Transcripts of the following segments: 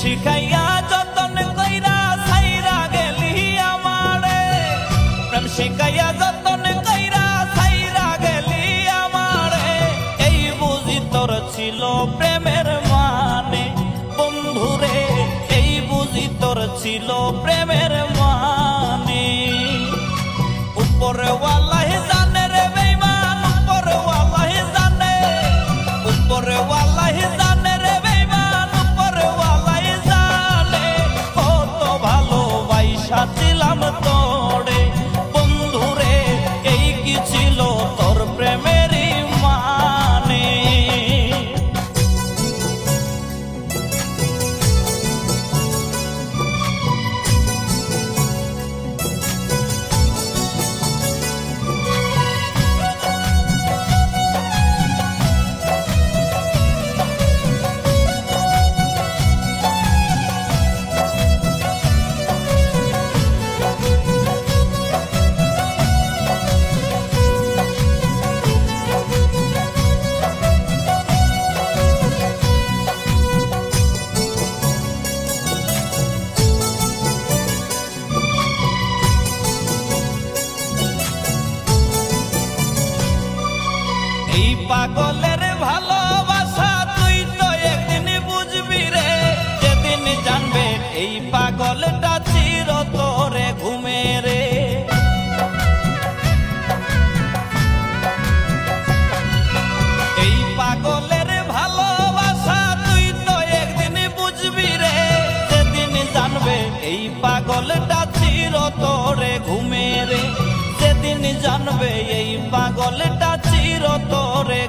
শিখাইয়া যতন কইরা সাইরা গেলি আমারে। প্রেম শিখাইয়া যতন কইরা সাইরা গেলি আমারে। এই বুঝি তোর ছিল প্রেমের মানে। বন্ধুরে, এই বুঝি তোর ছিল প্রেমের পাগলের ভালোবাসা, তুই তো একদিন বুঝবি রে, যেদিন জানবে এই পাগলটা চির তোরে ঘুমে রে। এই পাগলের ভালোবাসা, তুই তো একদিন বুঝবি রে, যেদিন জানবে এই পাগলটা চির তোরে ঘুমে রে। যেদিন জানবে এই পাগলটা চির তোরে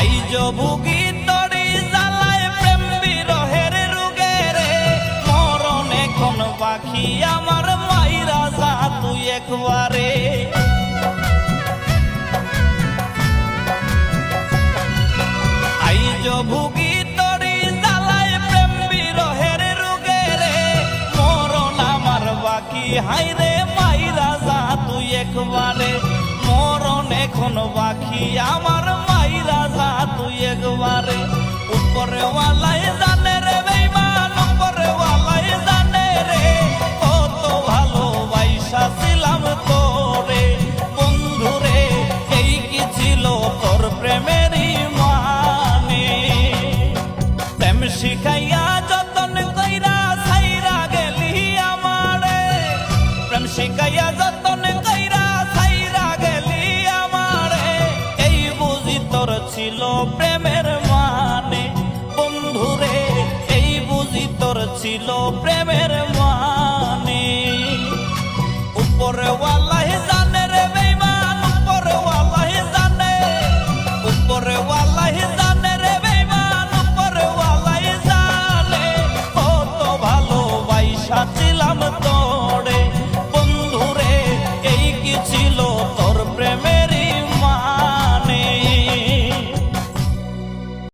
আইজ ভুগি তরি জ্বালায় প্রেম বিরহের রুগে রে। মরণ এখন পাখি আমার মাইরা যা, তুই একবারে। আইজ ভুগি তরি জ্বালায় প্রেম বিরহের রুগে রে। মরণ আমার বাকি হাই রে মাইরা যা, তুই একবারে। মরণ এখন বাকি আমার ছিল প্রেমের মানে। বন্ধুরে এই বুঝি তোর ছিল প্রেমের